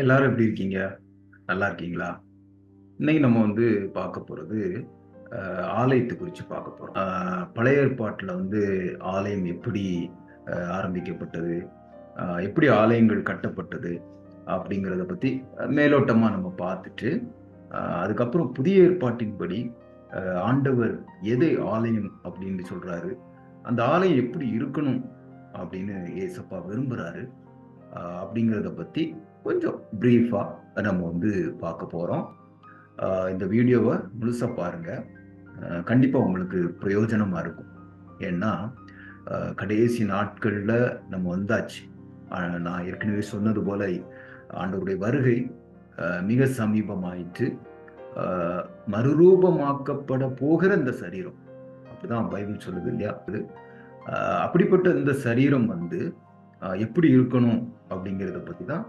எல்லாரும் எப்படி இருக்கீங்க? நல்லா இருக்கீங்களா? இன்னைக்கு நம்ம வந்து பார்க்க போறது ஆலயத்தை குறித்து பார்க்க போறோம். பழைய ஏற்பாட்டில் வந்து ஆலயம் எப்படி ஆரம்பிக்கப்பட்டது எப்படி ஆலயங்கள் கட்டப்பட்டது அப்படிங்கிறத பற்றி மேலோட்டமாக நம்ம பார்த்துட்டு அதுக்கப்புறம் புதிய ஏற்பாட்டின்படி ஆண்டவர் எதை ஆலயம் அப்படின்னு சொல்றாரு அந்த ஆலயம் எப்படி இருக்கணும் அப்படின்னு ஏசப்பா விரும்புகிறாரு அப்படிங்கிறத பற்றி கொஞ்சம் ப்ரீஃபாக நம்ம வந்து பார்க்க போகிறோம் இந்த வீடியோவை முழுசாக பாருங்கள் கண்டிப்பாக உங்களுக்கு பிரயோஜனமாக இருக்கும். ஏன்னா கடைசி நாட்களில் நம்ம வந்தாச்சு. நான் ஏற்கனவே சொன்னது போல ஆண்டவருடைய வருகை மிக சமீபமாயிற்று. மறுரூபமாக்கப்பட போகிற இந்த சரீரம் அப்படிதான் பைபிள் சொல்லுது இல்லையா? அது அப்படிப்பட்ட இந்த சரீரம் வந்து எப்படி இருக்கணும் அப்படிங்கிறத பற்றி தான்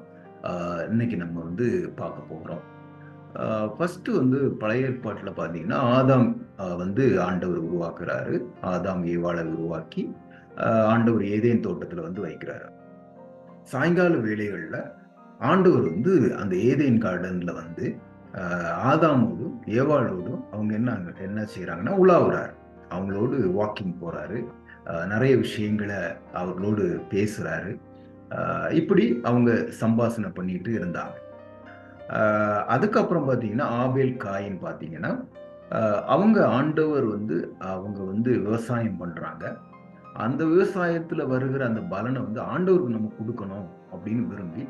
இன்னைக்கு நம்ம வந்து பார்க்க போகிறோம் ஃபஸ்ட்டு வந்து பழைய ஏற்பாட்டில் பார்த்தீங்கன்னா ஆதாம் வந்து ஆண்டவர் உருவாக்குறாரு. ஆதாம் ஏவாளை உருவாக்கி ஆண்டவர் ஏதேன் தோட்டத்தில் வந்து வைக்கிறாரு. சாயங்கால வேலைகளில் ஆண்டவர் வந்து அந்த ஏதேன் கார்டனில் வந்து ஆதாமோடும் ஏவாளோடும் அவங்க என்ன என்ன செய்கிறாங்கன்னா உலாவுறாரு. அவங்களோடு வாக்கிங் போகிறாரு நிறைய விஷயங்களை அவர்களோடு பேசுகிறாரு இப்படி அவங்க சம்பாசனை பண்ணிட்டு இருந்தாங்க. அதுக்கப்புறம் பார்த்தீங்கன்னா ஆபேல் காயின் பார்த்தீங்கன்னா அவங்க ஆண்டவர் வந்து அவங்க வந்து விவசாயம் பண்ணுறாங்க அந்த விவசாயத்தில் வருகிற அந்த பலனை வந்து ஆண்டவருக்கு நம்ம கொடுக்கணும் அப்படின்னு விரும்பி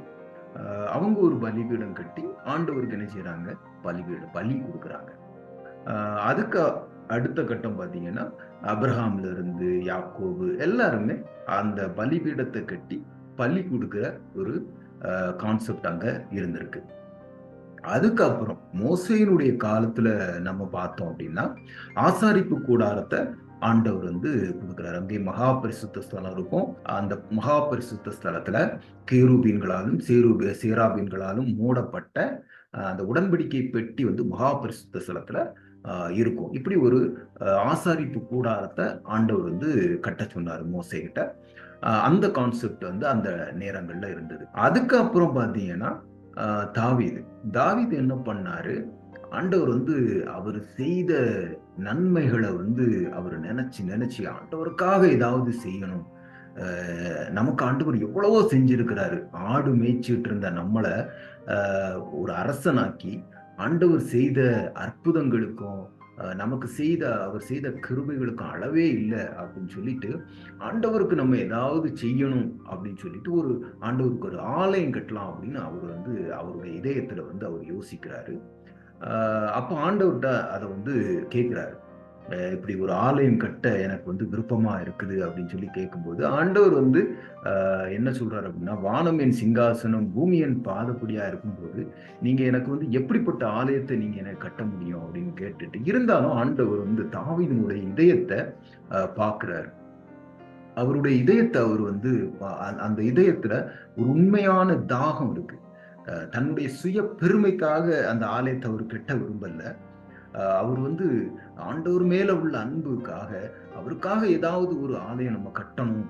அவங்க ஒரு பலிபீடம் கட்டி ஆண்டவருக்கு என்ன செய்கிறாங்க பலிபீடம் பலி கொடுக்குறாங்க. அதுக்கு அடுத்த கட்டம் பார்த்தீங்கன்னா அப்ரஹாம்ல இருந்து யாக்கோபு எல்லாருமே அந்த பலிபீடத்தை கட்டி பள்ளி கொடுக்குற ஒரு கான்செப்ட் அங்கே இருந்திருக்கு. அதுக்கப்புறம் மோசையினுடைய காலத்துல நம்ம பார்த்தோம் அப்படின்னா ஆசாரிப்பு கூடாரத்தை ஆண்டவர் வந்து கொடுக்குறாரு. அங்கே மகா பரிசுத்த ஸ்தலம் இருக்கும். அந்த மகா பரிசுத்த ஸ்தலத்துல கேரூபீன்களாலும் சேரூபி சேராபீன்களாலும் மூடப்பட்ட அந்த உடன்படிக்கை பெட்டி வந்து மகா பரிசுத்த ஸ்தலத்துல இருக்கும். இப்படி ஒரு ஆசாரிப்பு கூடாரத்தை ஆண்டவர் வந்து கட்ட சொன்னார் மோசைகிட்ட. அந்த கான்செப்ட் வந்து அந்த நேரங்கள்ல இருந்தது. அதுக்கப்புறம் பார்த்தீங்கன்னா தாவிது தாவீது. தாவீது என்ன பண்ணாரு? ஆண்டவர் வந்து அவர் செய்த நன்மைகளை வந்து அவர் நினைச்சு நினைச்சு ஆண்டவருக்காக ஏதாவது செய்யணும். நமக்கு ஆண்டவர் எவ்வளவோ செஞ்சிருக்கிறாரு. ஆடு மேய்ச்சிட்டு இருந்த நம்மளை ஒரு அரசனாக்கி ஆண்டவர் செய்த அற்புதங்களுக்கும் நமக்கு செய்த அவர் செய்த கிருபைகளுக்கு அளவே இல்லை அப்படின்னு சொல்லிட்டு ஆண்டவருக்கு நம்ம ஏதாவது செய்யணும் அப்படின்னு சொல்லிட்டு ஒரு ஆண்டவருக்கு ஒரு ஆலயம் கட்டலாம் அப்படின்னு அவர் வந்து அவருடைய இதயத்துல வந்து அவர் யோசிக்கிறாரு. அப்போ ஆண்டவர்கிட்ட அதை வந்து கேட்குறாரு. இப்படி ஒரு ஆலயம் கட்ட எனக்கு வந்து விருப்பமா இருக்குது அப்படின்னு சொல்லி கேட்கும்போது ஆண்டவர் வந்து என்ன சொல்றாரு அப்படின்னா வானம் என் சிங்காசனம் பூமி என் பாதப்படியா இருக்கும்போது நீங்க எனக்கு வந்து எப்படிப்பட்ட ஆலயத்தை நீங்க எனக்கு கட்ட முடியும் அப்படின்னு கேட்டுட்டு இருந்தாலும் ஆண்டவர் வந்து தாவீதினுடைய இதயத்தை பார்க்குறாரு. அவருடைய இதயத்தை அவர் வந்து பா- அந்த- அந்த இதயத்துல ஒரு உண்மையான தாகம் இருக்கு. தன்னுடைய சுய பெருமைக்காக அந்த ஆலயத்தை அவர் கெட்ட விரும்பல. அவர் வந்து ஆண்டவர் மேல உள்ள அன்புக்காக அவருக்காக ஏதாவது ஒரு ஆலயம் நம்ம கட்டணும்.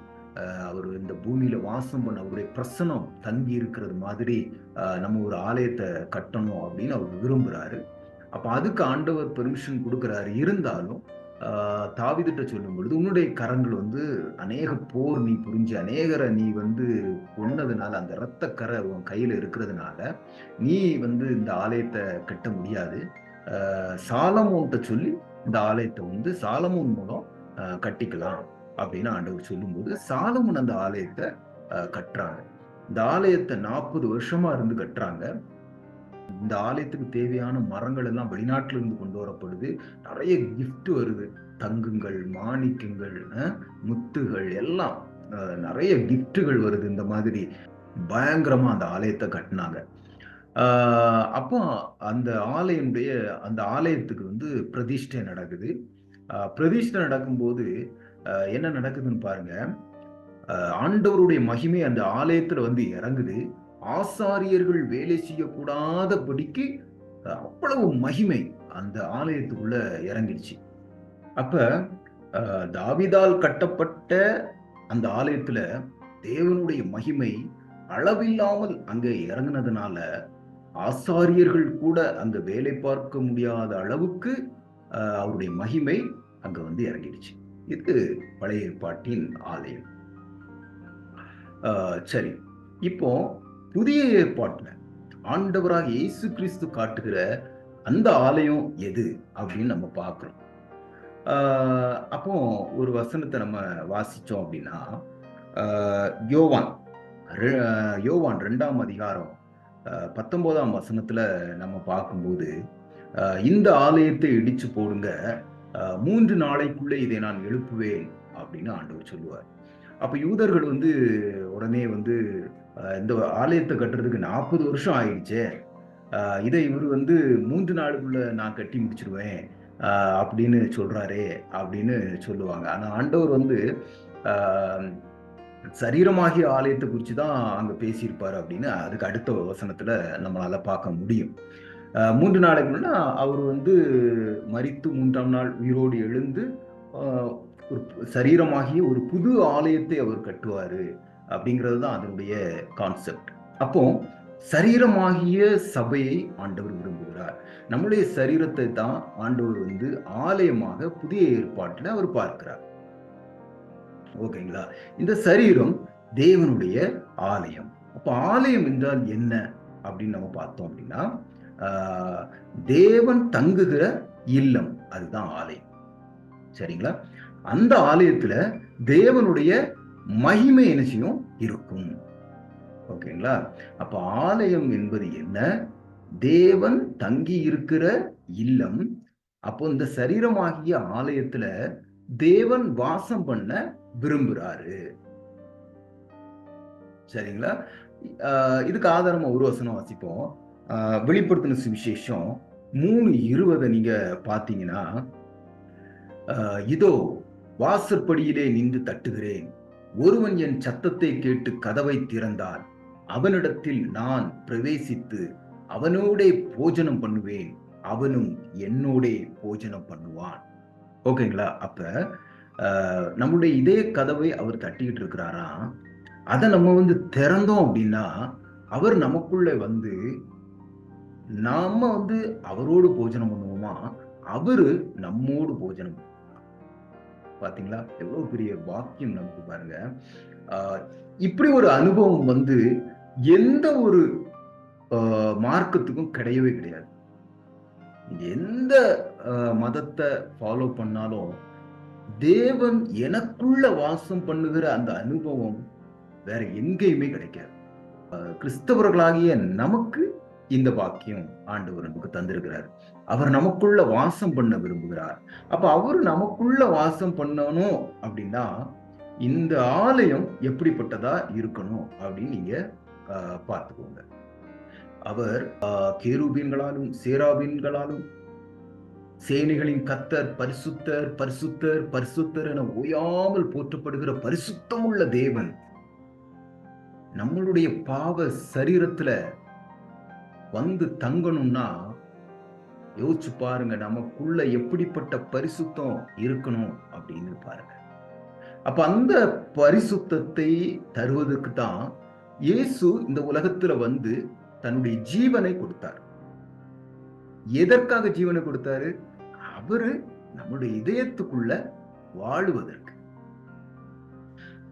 அவர் இந்த பூமியில வாசம் பண்ண அவருடைய பிரசனம் தங்கி இருக்கிறது மாதிரி நம்ம ஒரு ஆலயத்தை கட்டணும் அப்படின்னு அவர் விரும்புறாரு. அப்ப அதுக்கு ஆண்டவர் பெர்மிஷன் கொடுக்குறாரு. இருந்தாலும் ஆஹ் சொல்லும் பொழுது உன்னுடைய கரங்கள் வந்து அநேக போர் நீ புரிஞ்சு அநேகரை நீ வந்து கொன்னதுனால அந்த இரத்த கரை உன் கையில இருக்கிறதுனால நீ வந்து இந்த ஆலயத்தை கட்ட முடியாது. ஆஹ் சாலமோன்ட்ட சொல்லி இந்த ஆலயத்தை வந்து சாலமோன் மூலம் கட்டிக்கலாம் அப்படின்னு ஆண்டவர் சொல்லும்போது சாலமோன் அந்த ஆலயத்தை கட்டுறாங்க. இந்த ஆலயத்தை நாற்பது வருஷமா இருந்து கட்டுறாங்க. இந்த ஆலயத்துக்கு தேவையான மரங்கள் எல்லாம் வெளிநாட்டுல இருந்து கொண்டு வரப்படுது. நிறைய கிஃப்ட் வருது. தங்குங்கள் மாணிக்கங்கள் முத்துகள் எல்லாம் நிறைய கிஃப்ட்டுகள் வருது. இந்த மாதிரி பயங்கரமா அந்த ஆலயத்தை கட்டினாங்க. ஆஹ் அப்போ அந்த ஆலயனுடைய அந்த ஆலயத்துக்கு வந்து பிரதிஷ்டை நடக்குது. பிரதிஷ்டை நடக்கும்போது என்ன நடக்குதுன்னு பாருங்க. ஆண்டவருடைய மகிமை அந்த ஆலயத்துல வந்து இறங்குது. ஆசாரியர்கள் வேலை செய்யக்கூடாதபடிக்கு அவ்வளவு மகிமை அந்த ஆலயத்துக்குள்ள இறங்கிடுச்சு. அப்ப தாவிதால் கட்டப்பட்ட அந்த ஆலயத்துல தேவனுடைய மகிமை அளவில்லாமல் அங்கே இறங்குனதுனால ஆசாரியர்கள் கூட அந்த வேலை பார்க்க முடியாத அளவுக்கு அவருடைய மகிமை அங்க வந்து இறங்கிடுச்சு. இது பழைய ஏற்பாட்டின் ஆலயம். சரி. இப்போ புதிய ஏற்பாட்டில் ஆண்டவராக இயேசு கிறிஸ்து காட்டுகிற அந்த ஆலயம் எது அப்படின்னு நம்ம பார்க்குறோம். அப்போ ஒரு வசனத்தை நம்ம வாசித்தோம் அப்படின்னா யோவான் யோவான் ரெண்டாம் அதிகாரம் பத்தொன்பதாம் வசனத்துல நம்ம பார்க்கும்போது இந்த ஆலயத்தை இடிச்சு போடுங்க மூன்று நாளைக்குள்ளே இதை நான் எழுப்புவேன் அப்படின்னு ஆண்டவர் சொல்லுவார். அப்ப யூதர்கள் வந்து உடனே வந்து இந்த ஆலயத்தை கட்டுறதுக்கு நாற்பது வருஷம் ஆயிடுச்சே இதை இவர் வந்து மூன்று நாளுக்குள்ள நான் கட்டி முடிச்சிருவேன் அப்படின்னு சொல்றாரே அப்படின்னு சொல்லுவாங்க. ஆனா ஆண்டவர் வந்து ஆஹ் சரீரமாகிய ஆலயத்தை குறித்து தான் அங்கே பேசியிருப்பார் அப்படின்னு அதுக்கு அடுத்த வசனத்தில் நம்மளால் பார்க்க முடியும். மூன்று நாளைக்குள்ளா அவர் வந்து மறித்து மூன்றாம் நாள் உயிரோடு எழுந்து ஒரு சரீரமாகிய ஒரு புது ஆலயத்தை அவர் கட்டுவார் அப்படிங்கிறது தான் அதனுடைய கான்செப்ட். அப்போ சரீரமாகிய சபையை ஆண்டவர் விரும்புகிறார். நம்முடைய சரீரத்தை தான் ஆண்டவர் வந்து ஆலயமாக புதிய ஏற்பாட்டில் அவர் பார்க்கிறார். ஓகேங்களா? இந்த சரீரம் தேவனுடைய ஆலயம். அப்போ ஆலயம் என்றால் என்ன? அப்படின்னு நம்ம பார்த்தோம் அப்படின்னா தேவன் தங்குகிற இல்லம் அதுதான் ஆலயம். சரிங்களா? அந்த ஆலயத்துல தேவனுடைய மகிமை என்ன செய்யும்? இருக்கும். ஓகேங்களா? அப்ப ஆலயம் என்பது என்ன? தேவன் தங்கி இருக்கிற இல்லம். அப்போ இந்த சரீரமாகிய ஆலயத்துல தேவன் வாசம் பண்ண விரும்புறாரு. சரிங்களா? ஆஹ் இதுக்கு ஆதாரமா ஒரு வசனம் வாசிப்போம். வெளிப்படுத்தின சுவிசேஷம் மூணு இருபதை நீங்க பாத்தீங்கன்னா இதோ வாசற்படியிலே நின்று தட்டுகிறேன். ஒருவன் என் சத்தத்தை கேட்டு கதவை திறந்தால் அவனிடத்தில் நான் பிரவேசித்து அவனோடே போஜனம் பண்ணுவேன். அவனும் என்னோடே போஜனம் பண்ணுவான். ஓகேங்களா? அப்ப நம்முடைய இதே கதவை அவர் தட்டிக்கிட்டு இருக்கிறாராம் அதை நம்ம வந்து திறந்தோம் அப்படின்னா அவர் நமக்குள்ள வந்து நாம வந்து அவரோடு போஜனம் பண்ணுவோமா? அவரு நம்மோடு போஜனம் பாத்தீங்களா? எவ்வளவு பெரிய வாக்கியம் நமக்கு பாருங்க. இப்படி ஒரு அனுபவம் வந்து எந்த ஒரு மார்க்கத்துக்கும் கிடையவே கிடையாது. எந்த மதத்தை ஃபாலோ பண்ணாலும் தேவன் எனக்குள்ள வாசம் பண்ணுகிற அந்த அனுபவம் வேற எங்கேயுமே கிடைக்காது. ஆஹ், கிறிஸ்தவர்களாகிய நமக்கு இந்த பாக்கியம் ஆண்டவர் நமக்கு தந்திருக்கிறார். அவர் நமக்குள்ள வாசம் பண்ண விரும்புகிறார். அப்ப அவர் நமக்குள்ள வாசம் பண்ணணும் அப்படின்னா இந்த ஆலயம் எப்படிப்பட்டதா இருக்கணும் அப்படின்னு நீங்க பார்த்துக்கோங்க. அவர் ஆஹ், சேராபீன்களாலும் சேனைகளின் கத்தர் பரிசுத்தர் பரிசுத்தர் பரிசுத்தர் என ஓயாமல் போற்றப்படுகிற பரிசுத்தமுள்ள தேவன் நம்மளுடைய பாவ சரீரத்துல வந்து தங்கணும்னா யோசிச்சு பாருங்க நமக்குள்ள எப்படிப்பட்ட பரிசுத்தம் இருக்கணும் அப்படின்னு பாருங்க. அப்ப அந்த பரிசுத்தத்தை தருவதற்கு தான் இயேசு இந்த உலகத்துல வந்து தன்னுடைய ஜீவனை கொடுத்தார். எதற்காக ஜீவனை கொடுத்தாரு? அவரு நம்முடைய இதயத்துக்குள்ள வாழுவதற்கு.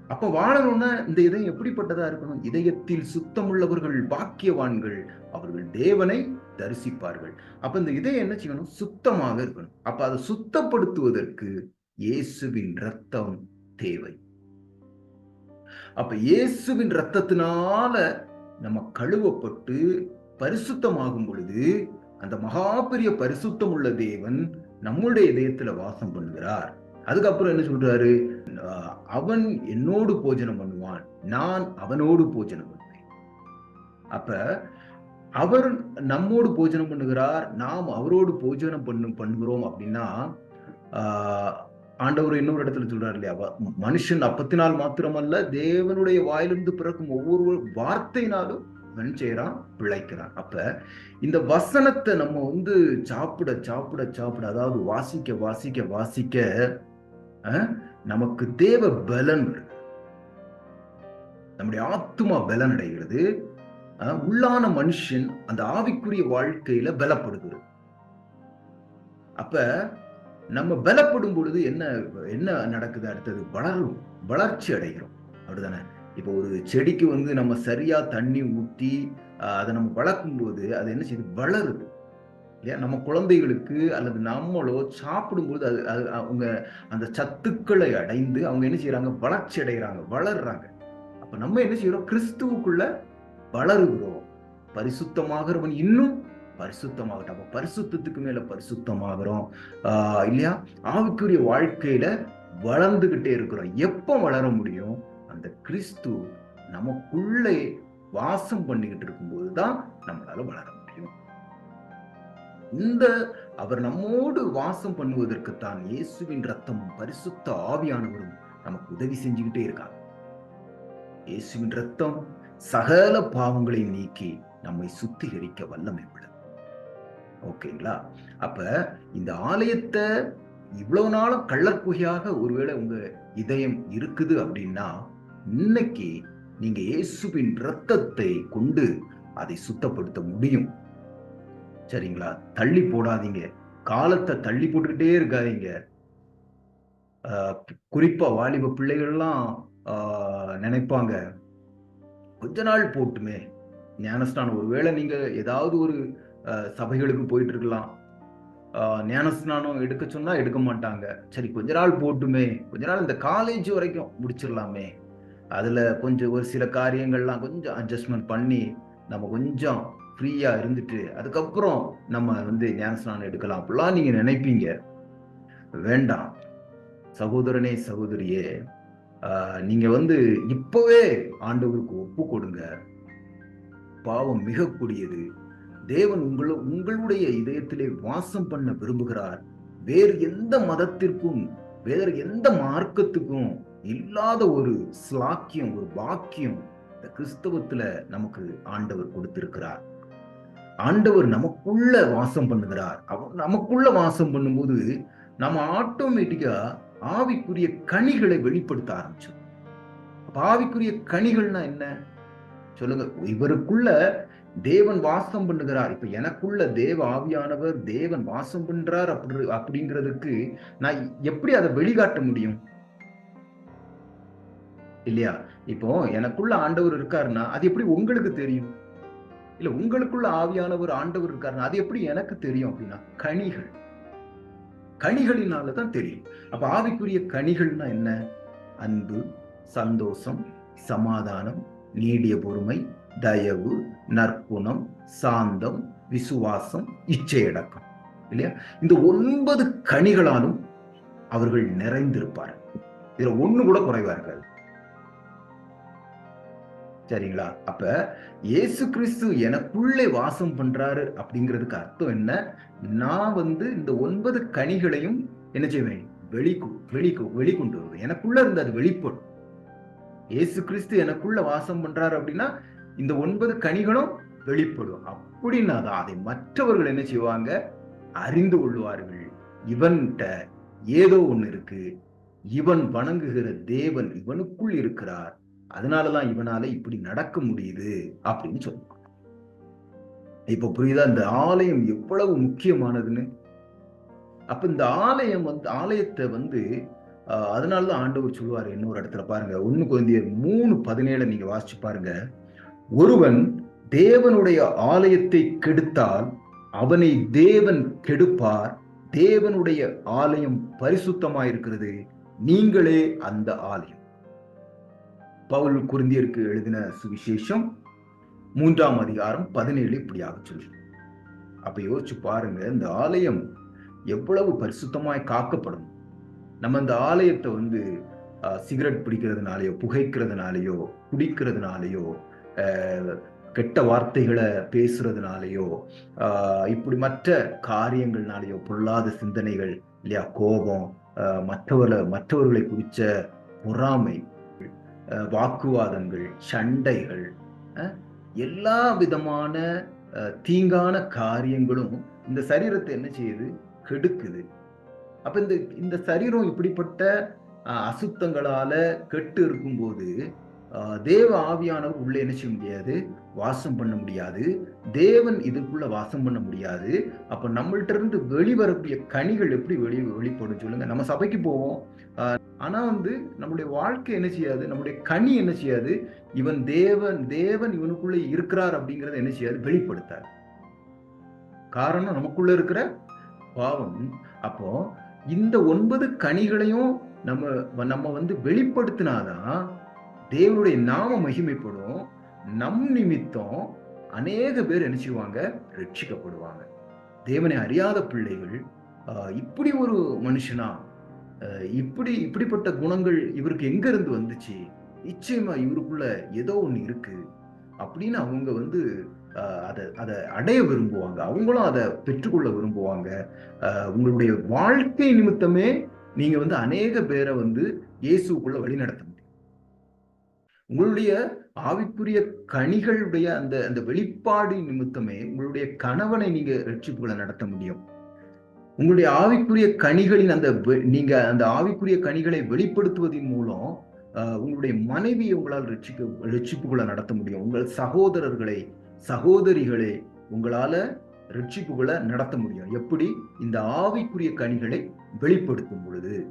அப்ப வாழணும்னா இந்த இதயம் எப்படிப்பட்டதா இருக்கணும்? இதயத்தில் சுத்தமுள்ளவர்கள் பாக்கியவான்கள் அவர்கள் தேவனை தரிசிப்பார்கள். அப்ப இந்த இதயம் என்ன செய்யணும்? சுத்தமாக இருக்கணும். அப்ப அதை சுத்தப்படுத்துவதற்கு இயேசுவின் ரத்தம் தேவை. அப்ப இயேசுவின் ரத்தத்தினால நம்ம கழுவப்பட்டு பரிசுத்தமாகும் பொழுது அந்த மகா பெரிய பரிசுத்தம் உள்ள தேவன் நம்முடைய இதயத்துல வாசம் பண்ணுகிறார். அதுக்கப்புறம் என்ன சொல்றாரு? அவன் என்னோடு போஜனம் பண்ணுவான். நான் அவனோடு போஜனம் பண்ணுவேன். அப்ப அவர் நம்மோடு போஜனம் பண்ணுகிறார் நாம் அவரோடு போஜனம் பண்ணு பண்ணுகிறோம் அப்படின்னா ஆண்டவர் இன்னொரு இடத்துல சொல்றாரு இல்லையா? மனுஷன் அப்பத்தினால் மாத்திரமல்ல தேவனுடைய வாயிலிருந்து பிறக்கும் ஒவ்வொரு வார்த்தையினாலும் அவன் செய்கிறான் பிழைக்கிறான் அப்ப இந்த வசனத்தை நம்ம வந்து சாப்பிட சாப்பிட சாப்பிட அதாவது வாசிக்க வாசிக்க வாசிக்க நமக்கு தேவ பலன் வருது. நம்முடைய ஆத்மா பலன் அடைகிறது. உள்ளான மனுஷன் அந்த ஆவிக்குரிய வாழ்க்கையில பலப்படுகிறது. அப்ப நம்ம பலப்படும் பொழுது என்ன என்ன நடக்குது அடுத்தது? வளரும் வளர்ச்சி அடைகிறோம். அப்படிதானே? இப்போ ஒரு செடிக்கு வந்து நம்ம சரியா தண்ணி ஊற்றி அதை நம்ம வளர்க்கும் போது அது என்ன செய்யுது? வளருது. இல்லையா? நம்ம குழந்தைகளுக்கு அல்லது நம்மளோ சாப்பிடும்போது அது அது அவங்க அந்த சத்துக்களை அடைந்து அவங்க என்ன செய்யறாங்க வளர்ச்சி அடைகிறாங்க வளர்றாங்க. அப்ப நம்ம என்ன செய்யறோம் கிறிஸ்துவுக்குள்ள வளருகிறோம். பரிசுத்தமாகிறவன் இன்னும் பரிசுத்தமாகட்டும். அப்ப பரிசுத்தத்துக்கு மேல பரிசுத்தமாகிறோம். ஆஹ் இல்லையா? ஆவிக்குரிய வாழ்க்கையில வளர்ந்துகிட்டே இருக்கிறோம். எப்போ வளர முடியும்? அந்த கிறிஸ்து நமக்குள்ளே வாசம் பண்ணிக்கிட்டு இருக்கும்போது தான் நம்மளால வளர முடியும். இந்த அவர் நம்மோடு வாசம் பண்ணுவதற்குத்தான் இயேசுவின் ரத்தமும் பரிசுத்த ஆவியானவரும் நமக்கு உதவி செஞ்சுக்கிட்டே இருக்காங்க இயேசுவின் ரத்தம் சகல பாவங்களை நீக்கி நம்மை சுத்திகரிக்க வல்லமை உள்ளது. ஓகேங்களா? அப்ப இந்த ஆலயத்தை இவ்வளவு நாளும் கள்ளக்குகையாக ஒருவேளை உங்க இதயம் இருக்குது அப்படின்னா இன்னைக்கு நீங்க இயேசுவின் ரத்தத்தை கொண்டு அதை சுத்தப்படுத்த முடியும். சரிங்களா? தள்ளி போடாதீங்க. காலத்தை தள்ளி போட்டுக்கிட்டே இருக்காதீங்க. குறிப்பா வாலிப பிள்ளைகள்லாம் நினைப்பாங்க. கொஞ்ச நாள் போட்டுமே. ஞானஸ்நானம். ஒருவேளை நீங்க ஏதாவது ஒரு சபைகளுக்கு போயிட்டு இருக்கலாம் ஞானஸ்நானம் எடுக்க சொன்னா எடுக்க மாட்டாங்க. சரி கொஞ்ச நாள் போட்டுமே. கொஞ்ச நாள் இந்த காலேஜ் வரைக்கும் முடிச்சிடலாமே. அதில் கொஞ்சம் ஒரு சில காரியங்கள்லாம் கொஞ்சம் அட்ஜஸ்ட்மெண்ட் பண்ணி நம்ம கொஞ்சம் ஃப்ரீயாக இருந்துட்டு அதுக்கப்புறம் நம்ம வந்து ஞானஸ்நானம் எடுக்கலாம் அப்படிலாம் நீங்கள் நினைப்பீங்க. வேண்டாம். சகோதரனே சகோதரியே நீங்கள் வந்து இப்போவே ஆண்டவருக்கு ஒப்பு கொடுங்க. பாவம் மிக கூடியது தேவன் உங்கள உங்களுடைய இதயத்திலே வாசம் பண்ண விரும்புகிறார். வேறு எந்த மதத்திற்கும் வேறு எந்த மார்க்கத்துக்கும் இல்லாத ஒரு ஸ்லாக்கியம் ஒரு பாக்கியம் இந்த கிறிஸ்தவத்துல நமக்கு ஆண்டவர் கொடுத்திருக்கிறார். ஆண்டவர் நமக்குள்ள வாசம் பண்ணுகிறார். அவர் நமக்குள்ள வாசம் பண்ணும்போது நம்ம ஆட்டோமேட்டிக்கா ஆவிக்குரிய கனிகளை வெளிப்படுத்த ஆரம்பிச்சோம் அப்ப ஆவிக்குரிய கனிகள்னா என்ன? சொல்லுங்க. இவருக்குள்ள தேவன் வாசம் பண்ணுகிறார். இப்ப எனக்குள்ள தேவ ஆவியானவர் தேவன் வாசம் பண்றார் அப்படி அப்படிங்கிறதுக்கு நான் எப்படி அதை வெளிகாட்ட முடியும்? இல்லையா? இப்போ எனக்குள்ள ஆண்டவர் இருக்காருன்னா அது எப்படி உங்களுக்கு தெரியும்? இல்ல உங்களுக்குள்ள ஆவியானவர் ஆண்டவர் இருக்காருன்னா அது எப்படி எனக்கு தெரியும் அப்படின்னா கனிகள். கனிகளினாலதான் தெரியும். அப்ப ஆவிக்குரிய கனிகள்னா என்ன? அன்பு சந்தோஷம் சமாதானம் நீடிய பொறுமை தயவு நற்குணம் சாந்தம் விசுவாசம் இச்சையடக்கம் இல்லையா? இந்த ஒன்பது கனிகளாலும் அவர்கள் நிறைந்திருப்பார்கள். இதுல ஒண்ணு கூட குறைவா இருக்காது. சரிங்களா? அப்ப இயேசு கிறிஸ்து எனக்குள்ளே வாசம் பண்றாரு அப்படிங்கிறதுக்கு அர்த்தம் என்ன? நான் வந்து இந்த ஒன்பது கனிகளையும் என்ன செய்வேன்? வெளிக்கு வெளிக்கு வெளிக்கொண்டு வருவேன். எனக்குள்ள இருந்து அது வெளிப்படும். இயேசு கிறிஸ்து எனக்குள்ள வாசம் பண்றாரு அப்படின்னா இந்த ஒன்பது கனிகளும் வெளிப்படும். அப்படின்னா தான் அதை மற்றவர்கள் என்ன செய்வாங்க? அறிந்து கொள்வார்கள். இவன்கிட்ட ஏதோ ஒன்று இருக்கு. இவன் வணங்குகிற தேவன் இவனுக்குள் இருக்கிறார். அதனாலதான் இவனால இப்படி நடக்க முடியுது அப்படின்னு சொல்லுவான் இப்ப புரியுதா? இந்த ஆலயம் எவ்வளவு முக்கியமானதுன்னு? அப்ப இந்த ஆலயம் வந்து ஆலயத்தை வந்து அதனாலதான் ஆண்டவர் சொல்லுவார் இன்னொரு இடத்துல பாருங்க. ஒண்ணு குழந்தையர் மூணு பதினேழு நீங்க வாசிச்சு பாருங்க. ஒருவன் தேவனுடைய ஆலயத்தை கெடுத்தால் அவனை தேவன் கெடுப்பார். தேவனுடைய ஆலயம் பரிசுத்தமாயிருக்கிறது. நீங்களே அந்த ஆலயம். பவுல் குருந்தியருக்கு எழுதின சுவிசேஷம் மூன்றாம் அதிகாரம் பதினேழு இப்படியாக சொல்லு அப்ப யோசிச்சு பாருங்க இந்த ஆலயம் எவ்வளவு பரிசுத்தமாய் காக்கப்படும். நம்ம இந்த ஆலயத்தை வந்து சிகரெட் பிடிக்கிறதுனாலயோ புகைக்கிறதுனாலயோ குடிக்கிறதுனாலயோ கெட்ட வார்த்தைகளை பேசுறதுனாலயோ இப்படி மற்ற காரியங்கள்னாலேயோ பொல்லாத சிந்தனைகள் இல்லையா கோபம் மற்றவர்களை மற்றவர்களை குறிச்ச பொறாமை வாக்குவாதங்கள் சண்டைகள் எல்லா விதமான தீங்கான காரியங்களும் இந்த சரீரத்தை என்ன செய்யுது? கெடுக்குது. அப்ப இந்த இந்த சரீரம் இப்படிப்பட்ட அசுத்தங்களால கெட்டு இருக்கும்போது தேவ ஆவியானவர் உள்ள என்ன செய்ய முடியாது? வாசம் பண்ண முடியாது. தேவன் இதுக்குள்ள வாசம் பண்ண முடியாது. அப்ப நம்மள்ட்ட இருந்து வெளிவரக்கூடிய கனிகள் எப்படி வெளி வெளிப்படும் சொல்லுங்க. நம்ம சபைக்கு போவோம். ஆனா வந்து நம்மளுடைய வாழ்க்கை என்ன செய்யாது? நம்முடைய கனி என்ன செய்யாது? இவன் தேவன் தேவன் இவனுக்குள்ள இருக்கிறார் அப்படிங்கறத என்ன செய்யாது? வெளிப்படுத்தார். காரணம் நமக்குள்ள இருக்கிற பாவம். அப்போ இந்த ஒன்பது கனிகளையும் நம்ம நம்ம வந்து வெளிப்படுத்தினாதான் தேவனுடைய நாம மகிமைப்படும். நம் நிமித்தம் அநேக பேர் என்ன செய்வாங்க? ரட்சிக்கப்படுவாங்க. தேவனை அறியாத பிள்ளைகள் இப்படி ஒரு மனுஷனா இப்படி இப்படிப்பட்ட குணங்கள் இவருக்கு எங்க இருந்து வந்துச்சு? நிச்சயமா இவருக்குள்ள ஏதோ ஒண்ணு இருக்கு. அப்படின்னு அவங்க வந்து அதை அதை அடைய விரும்புவாங்க. அவங்களும் அதை பெற்றுக்கொள்ள விரும்புவாங்க. உங்களுடைய வாழ்க்கை நிமித்தமே நீங்க வந்து அநேக பேரை வந்து இயேசுக்குள்ள வழி நடத்த உங்களுடைய ஆவிக்குரிய கனிகளுடைய அந்த அந்த வெளிப்பாடு நிமித்தமே உங்களுடைய கணவனை நீங்க ரட்சிப்புகளை நடத்த முடியும். உங்களுடைய ஆவிக்குரிய கனிகளின் அந்த வெ- நீங்க அந்த ஆவிக்குரிய கனிகளை வெளிப்படுத்துவதன் மூலம் உங்களுடைய மனைவியை உங்களால் ரட்சிக்க ரட்சிப்புகளை நடத்த முடியும். உங்கள் சகோதரர்களை சகோதரிகளை உங்களால ரட்சிப்புகளை நடத்த முடியும். எப்படி? இந்த ஆவிக்குரிய கனிகளை வெளிப்படுத்தும் பொழுது.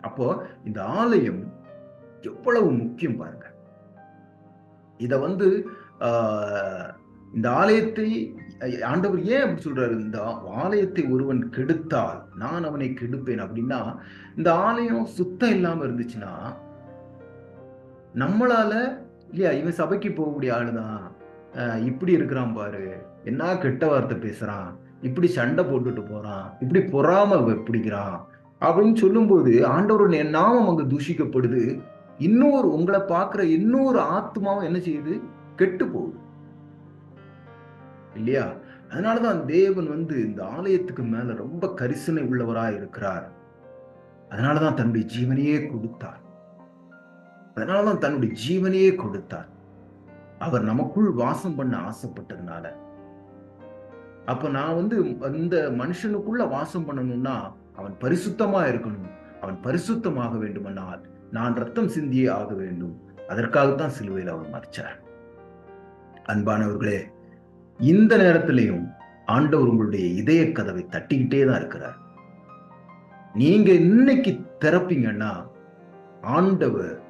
அப்போ இந்த ஆலயம் எவ்வளவு முக்கியம் பாருங்க. இத வந்து ஆஹ், இந்த ஆலயத்தை ஆண்டவர் ஏன் அப்படி சொல்றாரு? இந்த ஆலயத்தை ஒருவன் கெடுத்தால் நான் அவனை கெடுப்பேன் அப்படின்னா இந்த ஆலயம் சுத்தம் இல்லாம இருந்துச்சுன்னா நம்மளால இல்லையா இவன் சபைக்கு போகக்கூடிய ஆளுதான். இப்படி இருக்கிறான் பாரு. என்ன கெட்ட வார்த்தை பேசுறான். இப்படி சண்டை போட்டுட்டு போறான். இப்படி பொறாம பிடிக்கிறான். அப்படின்னு சொல்லும்போது ஆண்டவருடைய நாமம் அங்க தூஷிக்கப்படுது. இன்னொரு உங்களை பார்க்கிற இன்னொரு ஆத்மாவும் என்ன செய்யுது? கெட்டு போகுது. இல்லையா? அதனாலதான் தேவன் வந்து இந்த ஆலயத்துக்கு மேல ரொம்ப கரிசனை உள்ளவராய் இருக்கிறார். அதனாலதான் தன்னுடைய ஜீவனையே கொடுத்தார். அதனாலதான் தன்னுடைய ஜீவனையே கொடுத்தார். அவர் நமக்குள் வாசம் பண்ண ஆசைப்பட்டதுனால. அப்ப நான் வந்து அந்த மனுஷனுக்குள்ள வாசம் பண்ணணும்னா அவன் பரிசுத்தமா இருக்கணும். அவன் பரிசுத்தமாக வேண்டுமானால் நான் ரத்தம் சிந்தியே ஆக வேண்டும். அதற்காகத்தான் சிலுவையில் அவர் மறிச்சார். அன்பானவர்களே இந்த நேரத்திலையும் ஆண்டவர் உங்களுடைய இதய கதவை தட்டிக்கிட்டே தான் இருக்கிறார். நீங்க இன்னைக்கு திறப்பீங்கன்னா ஆண்டவர்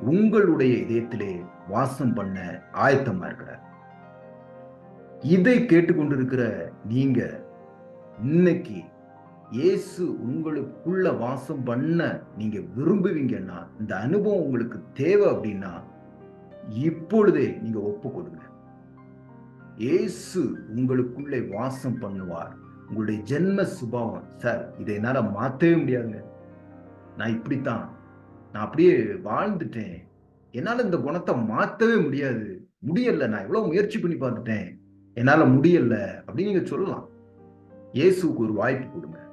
உங்களுடைய இதயத்திலே வாசம் பண்ண ஆயத்தமா இருக்கிறார். இதை கேட்டுக்கொண்டிருக்கிற நீங்க இன்னைக்கு இயேசு உங்களுக்குள்ள வாசம் பண்ண நீங்க விரும்புவீங்கன்னா இந்த அனுபவம் உங்களுக்கு தேவை அப்படின்னா இப்பொழுதே நீங்க ஒப்பு கொடுங்க இயேசு உங்களுக்குள்ளே வாசம் பண்ணுவார். உங்களுடைய ஜென்ம சுபாவம். சார் இதை என்னால மாத்தவே முடியாதுங்க. நான் இப்படித்தான். நான் அப்படியே வாழ்ந்துட்டேன். என்னால இந்த குணத்தை மாத்தவே முடியாது. முடியல. நான் எவ்வளவு முயற்சி பண்ணி பார்த்துட்டேன். என்னால முடியல அப்படின்னு நீங்க சொல்லலாம். இயேசுக்கு ஒரு வாய்ப்பு கொடுங்க.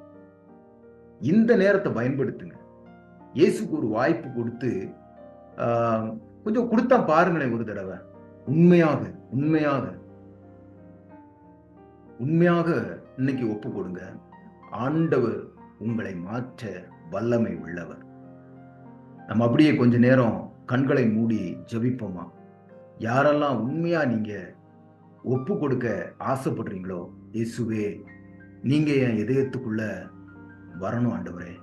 இந்த நேரத்தை பயன்படுத்துங்க. இயேசுக்கு ஒரு வாய்ப்பு கொடுத்து ஆஹ், கொஞ்சம் கொடுத்தா பாருங்களேன் ஒரு தடவை. உண்மையாக உண்மையாக உண்மையாக இன்னைக்கு ஒப்பு கொடுங்க. ஆண்டவர் உங்களை மாற்ற வல்லமை உள்ளவர். நம்ம அப்படியே கொஞ்ச நேரம் கண்களை மூடி ஜபிப்போமா? யாரெல்லாம் உண்மையா நீங்க ஒப்பு கொடுக்க ஆசைப்படுறீங்களோ இயேசுவே நீங்க என் இதயத்துக்குள்ள வரணும் ஆண்டவரே.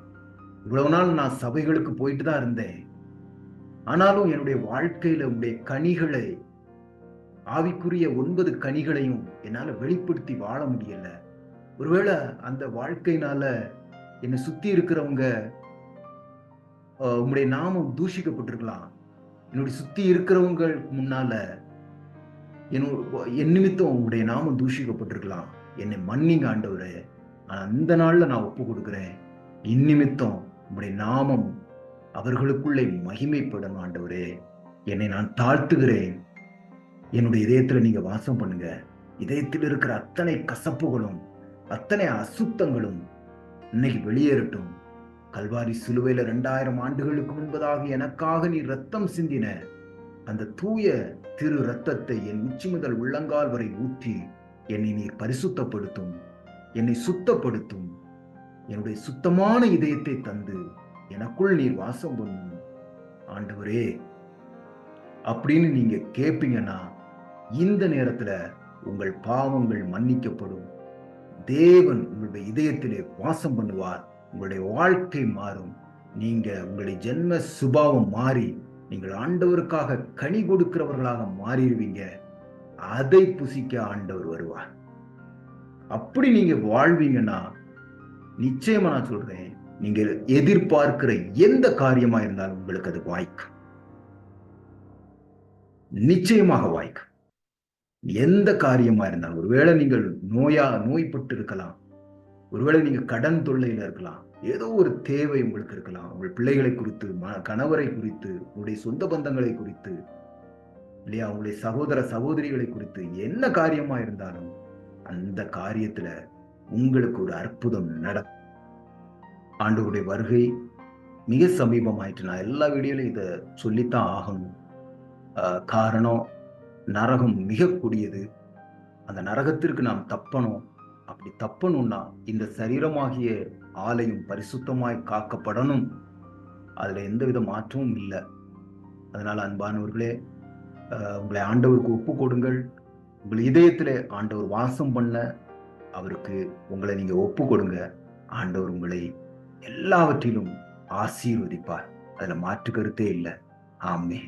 இவ்வளவு நாள் நான் சபைகளுக்கு போயிட்டு தான் இருந்தேன். ஆனாலும் என்னுடைய வாழ்க்கையில உடைய கனிகளை ஆவிக்குரிய ஒன்பது கனிகளையும் என்னால வெளிப்படுத்தி வாழ முடியல. ஒருவேளை அந்த வாழ்க்கையினால என்னை சுத்தி இருக்கிறவங்க உங்களுடைய நாமம் தூஷிக்கப்பட்டிருக்கலாம். என்னுடைய சுத்தி இருக்கிறவங்க முன்னால என்னோ- என் நிமித்தம் உங்களுடைய நாமம் தூஷிக்கப்பட்டிருக்கலாம். என்னை மன்னிங்க ஆண்டவரே. அந்த நாளில் நான் ஒப்பு கொடுக்குறேன். இந்நிமித்தம் உங்களுடைய நாமம் அவர்களுக்குள்ளே மகிமைப்படும் ஆண்டவரே. என்னை நான் தாழ்த்துகிறேன். என்னுடைய இதயத்தில் நீங்க வாசம் பண்ணுங்க. இதயத்தில் இருக்கிற அத்தனை கசப்புகளும் அத்தனை அசுத்தங்களும் இன்னைக்கு வெளியேறட்டும். கல்வாரி சிலுவையில ரெண்டாயிரம் ஆண்டுகளுக்கு முன்பதாக எனக்காக நீ ரத்தம் சிந்தின அந்த தூய திரு ரத்தத்தை என் உச்சி முதல் உள்ளங்கால் வரை ஊற்றி என்னை நீர் பரிசுத்தப்படுத்தும். என்னை சுத்தப்படுத்தும். என்னுடைய சுத்தமான இதயத்தை தந்து எனக்குள் நீர் வாசம் பண்ணும். ஆண்டவரே அப்படின்னு நீங்க கேட்பீங்கன்னா இந்த நேரத்துல உங்கள் பாவங்கள் மன்னிக்கப்படும். தேவன் உங்களுடைய இதயத்திலே வாசம் பண்ணுவார். உங்களுடைய வாழ்க்கை மாறும். நீங்க உங்களுடைய ஜென்ம சுபாவம் மாறி நீங்கள் ஆண்டவருக்காக கனி கொடுக்கிறவர்களாக மாறிடுவீங்க. அதை புசிக்க ஆண்டவர் வருவார். அப்படி நீங்க வாழ்வீங்கன்னா நிச்சயமா நான் சொல்றேன் நீங்க எதிர்பார்க்கிற எந்த காரியமா இருந்தாலும் உங்களுக்கு அது வாய்க்கும். நிச்சயமாக வாய்க்கும். எந்த காரியமா இருந்தாலும் ஒருவேளை நீங்கள் நோயா நோய்பட்டு இருக்கலாம் ஒருவேளை நீங்க கடன் தொல்லையில இருக்கலாம் ஏதோ ஒரு தேவை உங்களுக்கு இருக்கலாம் உங்கள் பிள்ளைகளை குறித்து கணவரை குறித்து உங்களுடைய சொந்த பந்தங்களை குறித்து இல்லையா உங்களுடைய சகோதர சகோதரிகளை குறித்து என்ன காரியமா இருந்தாலும் அந்த காரியத்துல உங்களுக்கு ஒரு அற்புதம் நட ஆண்டவருடைய வருகை மிக சமீபமாயிட்டு நான் எல்லா வீடியோலையும் இதை சொல்லித்தான் ஆகணும். காரணம் நரகம் மிக கூடியது. அந்த நரகத்திற்கு நாம் தப்பணும். அப்படி தப்பணும்னா இந்த சரீரமாகிய ஆலயம் பரிசுத்தமாய் காக்கப்படணும். அதில் எந்தவித மாற்றமும் இல்லை. அதனால் அன்பானவர்களே உங்களை ஆண்டவருக்கு ஒப்பு கொடுங்கள். உங்கள் இதயத்துல ஆண்டவர் வாசம் பண்ண அவருக்கு உங்களை நீங்கள் ஒப்பு கொடுங்க ஆண்டவர் உங்களை எல்லாவற்றிலும் ஆசீர்வதிப்பார். அதுல மாற்று கருத்தே இல்லை. ஆமே